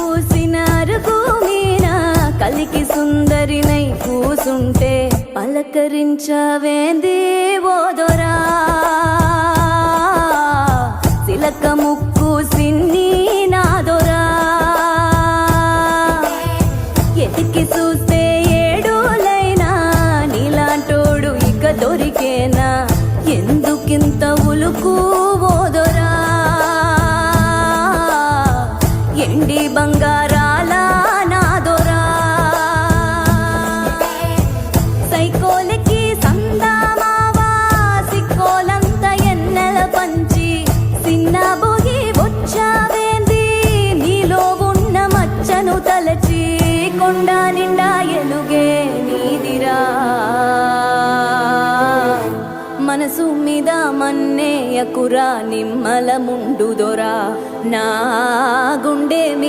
పూసిన అరుగు కలికి సుందరినై కూసుంటే పలకరించవేంది ఓదొరా సిలక ముక్కు సిన్ని నాదొరా ఎతికి చూస్తే ఏడోలైనా నీలాంటోడు ఇక దొరికేనా? ఎందుకింత ఉలుకు ఓదొరా వెండి బంగారాల నాదొరా. సైకోలకి సందామావా సిక్కోలంత ఎన్నెల పంచి సిన్న బొగి వచ్చావేంది నీలో ఉన్న మచ్చను తలచి కొండ నిండా ఎలుగే నీదిరా. మనసు మీద మన్నేయకురా నిమ్మల ముండుదొరా నా గుండె మీ